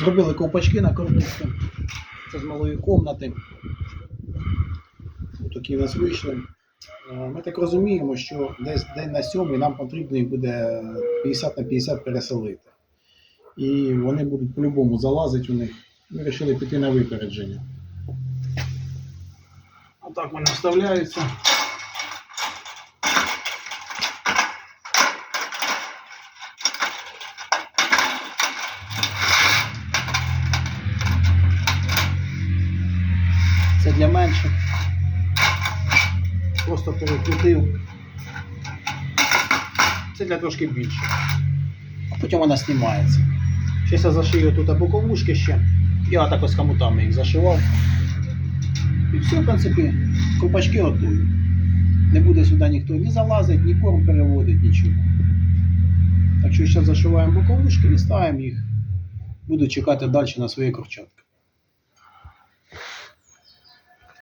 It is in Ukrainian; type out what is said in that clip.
Зробили ковпачки на кормушку. Це з малої комнати. Такі у нас вийшли. Е, Ми так розуміємо, що десь день на сьомий нам потрібно їх буде 50 на 50 переселити. І вони будуть по-любому залазити у них. Ми вирішили піти на випередження. Отак вони вставляються. Це для менших. Просто перекрутив. Це для трошки більше. А потім вона знімається. Зараз я зашию тут боковушки ще. Я так ось хомутами їх зашивав. І все, в принципі, ковпачки готові. Не буде сюди ніхто ні залазить, ні корм переводить, нічого. Так що зараз зашиваємо боковушки і ставимо їх. Буду чекати далі на свої курчатки.